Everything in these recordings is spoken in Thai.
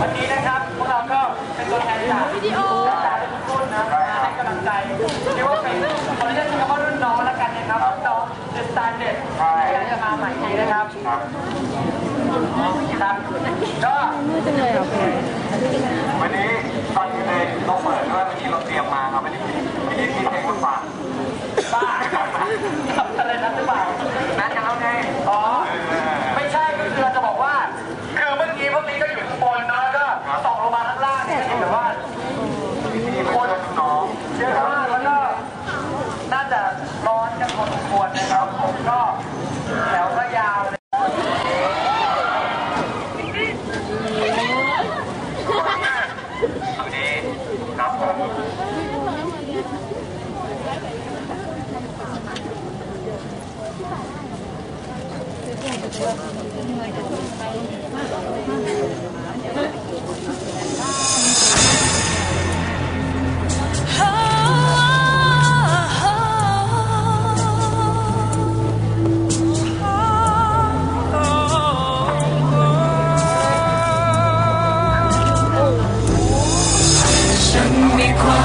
วันนี้นะครับพวกเราก็เป็นตัวแทนจากวิดีโอจากทุกรุ่นนะมาให้กำลังใจเรียกว่าเป็นขออนุญาตใช้คำว่ารุ่นน้องแล้วกันนะครับรุ่นน้องเดอะสตาร์เด็ดที่จะมาใหม่นี้นะครับครับก็มือจังเลยอะวันนี้ตอนอยู่ในต้องเปิดด้วยวันนี้เราเตรียมมาครับวันนี้วันนี้มีเพลงมาฝากบ้าทำอะไรนั้นหรือเปล่านั่นยังเอาไงอ๋อ ไม่ใช่ก็คือเราจะบอกว่า คือเมื่อกี้พวกนี้ก็อยู่ข้างบนเนาะแล้วก็ส่องลงมาข้างล่างเนี่ยเห็นแบบว่าคนน้องเยอะมากแล้วก็น่าจะ ร้อนกันพอสมควรนะครับผมก็แถวก็ยาวเลยสวัสดีครับผมฉัน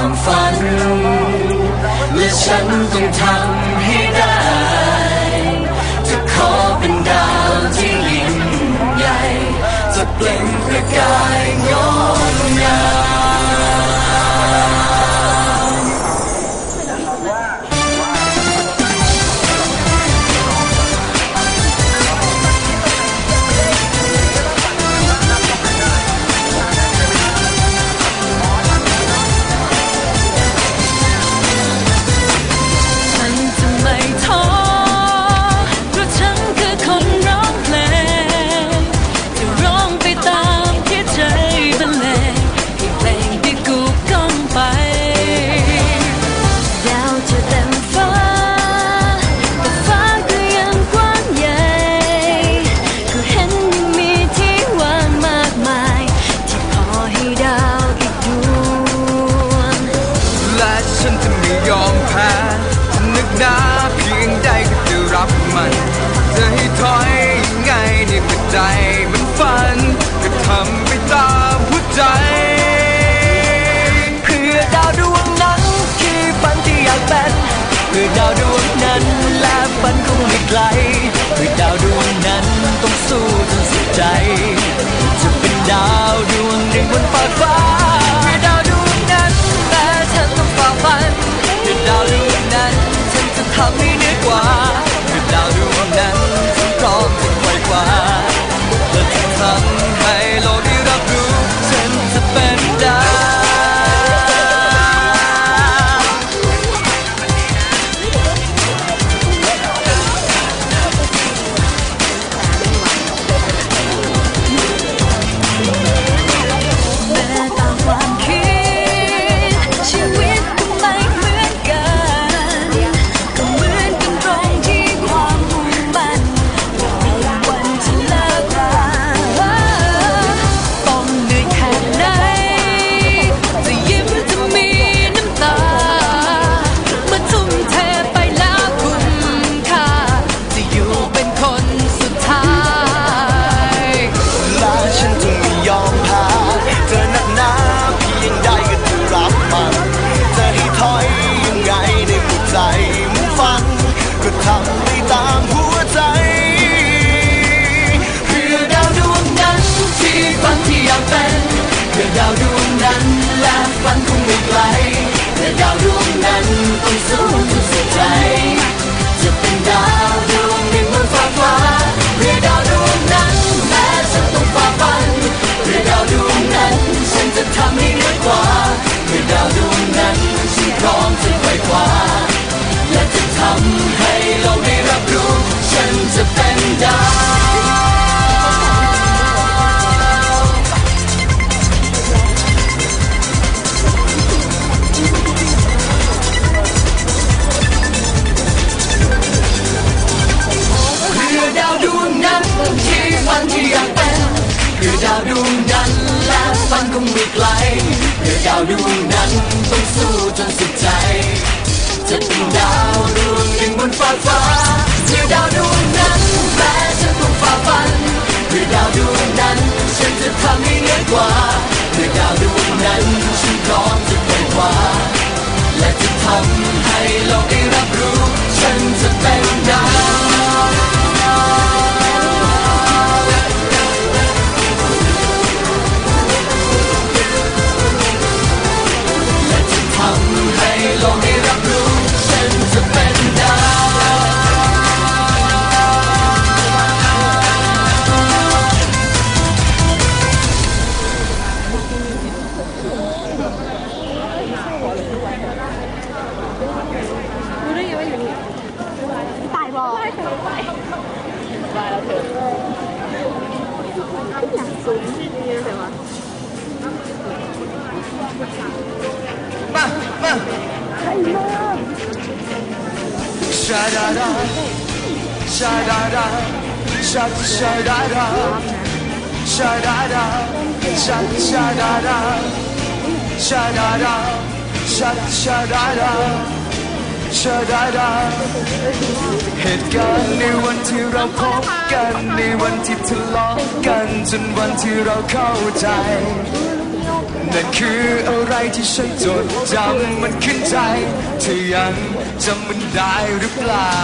ความฝัน และฉันต้องทำให้ได้ จะขอเป็นดาวที่ยิ่งใหญ่ จะเปล่งประกายงด จนสุดใจ จะเป็นดาวดวงหนึ่งบนฟ้าฟ้า มามาชาดาดาชาดาดาชาชาดาดาชาดาดาชาชาดาดาชาดาดาชาชาดาดาชาดาดาเหตุการณ์ในวันที่เราพบกันในวันที่ทะเลาะกันจนวันที่เราเข้าใจ นั่นคืออะไรที่ฉันจดจำมันขึ้นใจ เธอยังจำมันได้หรือเปล่า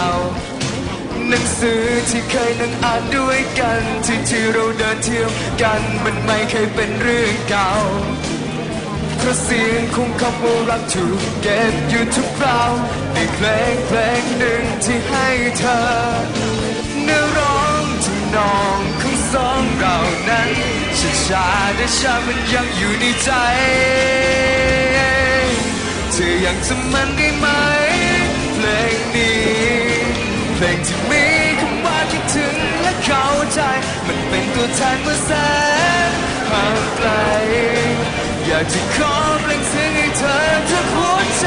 หนังสือที่เคยนั่งอ่านด้วยกันที่ที่เราเดินเที่ยวกันมันไม่เคยเป็นเรื่องเก่าเพราะเสียงของคำว่ารักถูกเก็บอยู่ทุกคราวในเพลงเพลงหนึ่งที่ให้เธอเนื้อร้องที่นองของ สองเรานั้นช้าชาๆได้ชามันยังอยู่ในใจ เธอยังจำมันได้ไหม เพลงนี้ เพลงที่มีคำว่าคิดถึงและเข้าใจ มันเป็นตัวแทนเมื่อแสนห่างไกล อยากจะขอเพลงเสียงให้เธอทุกหัวใจ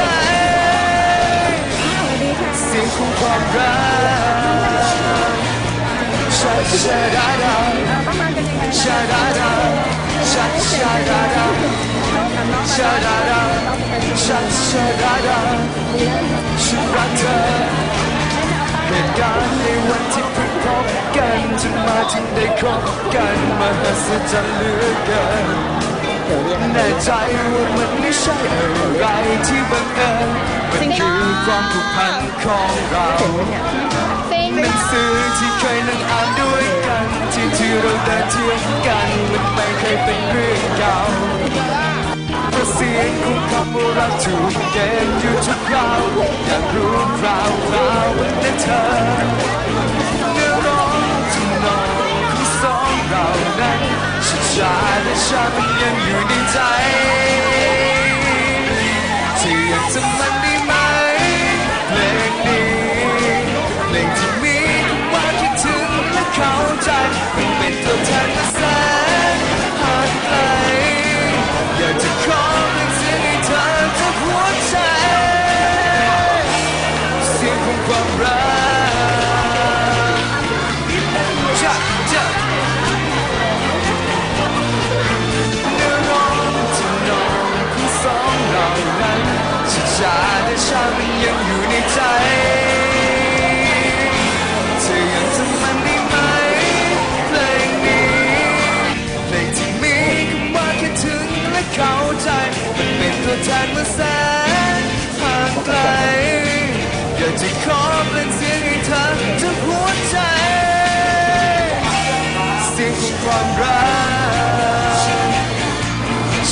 เสียงของความรักชาชา ชาชาดาดาฉันรักเธอเหตุการณ์ในวันที่เพิ่งพบกันจนมาถึงได้คบกันมหัศจรรย์เหลือเกินแน่ใจว่ามันไม่ใช่อะไรที่บังเอิญมันคือความผูกพันของเราซิงหนังสือที่เคยนั่งอ่านด้วยกันที่ที่เราเดินเที่ยวกัน สียงของคำว่ารักถูกเก็บอยู่ทุกคราวอยากรู้คราวคราวนั้นเธอเนื้อร้องจำนองของสองเรานั้นช้าชาและชามันยังอยู่ในใจ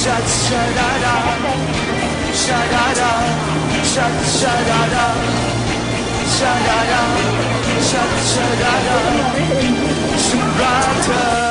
Shut, shut, da, da. Shut, da, da. Shut, shut, da, da. Shut, da, da. Shut, shut, da, da. Shut, da, da.